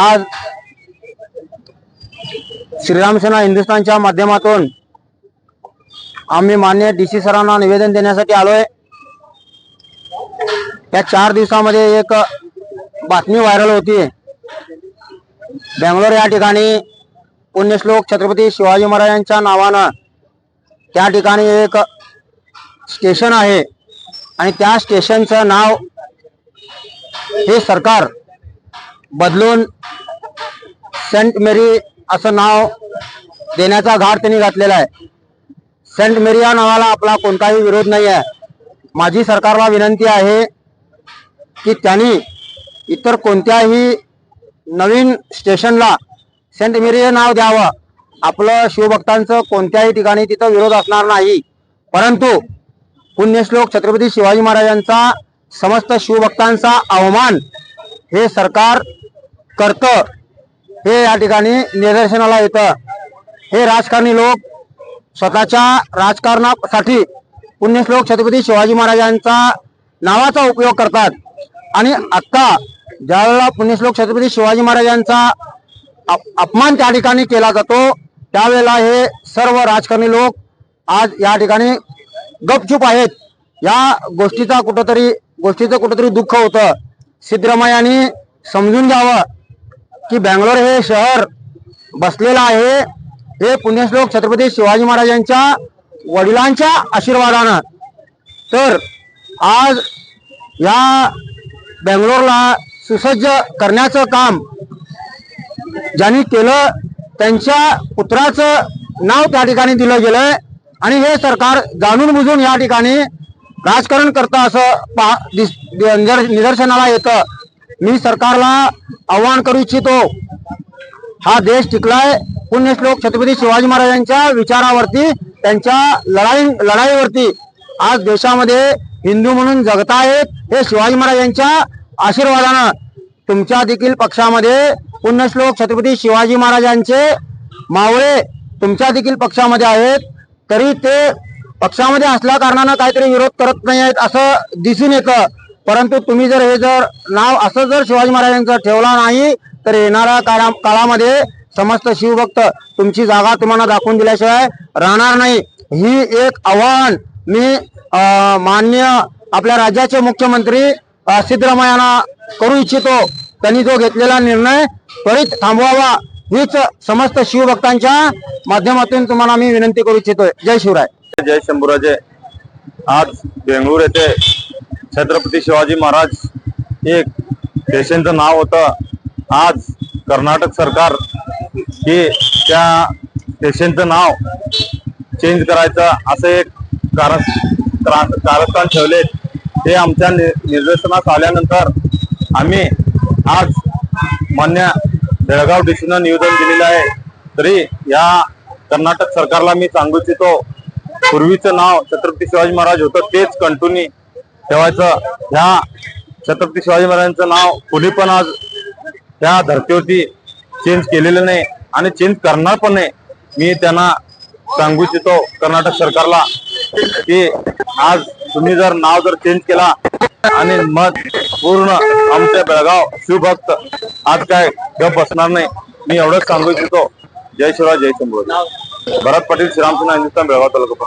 आज श्रीराम सेना हिंदुस्थानच्या माध्यमातून आम्ही मान्य डी सी सरांना निवेदन देण्यासाठी आलोय. या चार दिवसामध्ये एक बातमी व्हायरल होती. बेंगलोर या ठिकाणी पुण्यश्लोक छत्रपती शिवाजी महाराजांच्या नावानं त्या ठिकाणी एक स्टेशन आहे. आणि त्या स्टेशनचं नाव हे सरकार बदलून सेंट मेरी असं नाव देण्याचा घाट त्यांनी घातलेला आहे. सेंट मेरी या नावाला आपला कोणताही विरोध नाही आहे. माझी सरकारला विनंती आहे की त्यांनी इतर कोणत्याही नवीन स्टेशनला सेंट मेरी हे नाव द्यावं. आपलं शिवभक्तांचं कोणत्याही ठिकाणी तिथं विरोध असणार नाही. परंतु पुण्यश्लोक छत्रपती शिवाजी महाराजांचा समस्त शिवभक्तांचा अवमान हे सरकार करतं हे या ठिकाणी निदर्शनाला येतं. हे राजकारणी लोक स्वतःच्या राजकारणासाठी पुण्यश्लोक छत्रपती शिवाजी महाराजांचा नावाचा उपयोग करतात. आणि आत्ता ज्यावेळेला पुण्यश्लोक छत्रपती शिवाजी महाराजांचा अप- अपमान त्या ठिकाणी केला जातो त्यावेळेला हे सर्व राजकारणी लोक आज या ठिकाणी गपचूप आहेत. या गोष्टीचा कुठंतरी गोष्टीचं कुठंतरी दुःख होतं. सिद्धरामय्यांनी समजून घ्यावं. की बँगलोर हे शहर बसलेलं आहे. हे पुण्यश्लोक छत्रपती शिवाजी महाराजांच्या वडिलांच्या आशीर्वादानं. तर आज या बेंगलोरला सुसज्ज करण्याचं काम ज्यांनी केलं त्यांच्या पुत्राचं नाव त्या ठिकाणी दिलं गेलंय. आणि हे सरकार जाणून बुजून या ठिकाणी राजकारण करतं असं पा दिस- निदर्शनाला येतं. मी सरकारला आव्हान करू इच्छितो. हा देश टिकलाय. पुण्यश्लोक छत्रपती शिवाजी महाराजांच्या विचारावरती त्यांच्या लढाई लढाईवरती. आज देशामध्ये हिंदू म्हणून जगतायत हे शिवाजी महाराजांच्या आशीर्वादानं. तुमच्या देखील पक्षामध्ये पुण्यश्लोक छत्रपती शिवाजी महाराजांचे मावळे तुमच्या देखील पक्षामध्ये आहेत. तरी ते पक्षामध्ये असल्या कारणानं काहीतरी विरोध करत नाही आहेत असं दिसून येतं. परंतु तुम्ही जर हे जर नाव असं जर शिवाजी महाराजांचं ठेवला नाही तर येणाऱ्या काळा काळामध्ये समस्त शिवभक्त तुमची जागा तुम्हाला दाखवून दिल्याशिवाय राहणार नाही. ही एक आव्हान मी अं, मान्य आपल्या राज्याचे मुख्यमंत्री सिद्धरामय्यांना करू इच्छितो. त्यांनी जो घेतलेला निर्णय त्वरित थांबवावा. हीच समस्त शिवभक्तांच्या माध्यमातून तुम्हाला मी विनंती करू इच्छितोय. जय शिवराय. जय शंभूराजे. आज बेंगळूर येथे छत्रपती शिवाजी महाराज एक देशांचं नाव होतं. आज कर्नाटक सरकार हे त्या देशांचं नाव चेंज करायचं असं एक कारण कारस्थान ठेवले ते आमच्या नि- आल्यानंतर आम्ही आज मान्य बेळगाव डीसीनं निवेदन दिलेलं आहे. तरी या कर्नाटक सरकारला मी सांगू इच्छितो पूर्वीचं नाव छत्रपती शिवाजी महाराज होतं तेच कंटिन्यू ठेवायचं ह्या छत्रपती शिवाजी महाराजांचं नाव कुणी पण आज त्या धर्तीवरती चेंज केलेलं नाही आणि चेंज करणार पण नाही. मी त्यांना सांगू इच्छितो कर्नाटक सरकारला की आज तुम्ही जर नाव जर चेंज केला आणि मग पूर्ण आमच्या बेळगाव शिवभक्त आज काय गप बसणार नाही. मी एवढंच सांगू इच्छितो. जय शिवराज जय शंभू भरत पाटील श्रीरामसेना हिंदुस्थान बेळगाव तालुका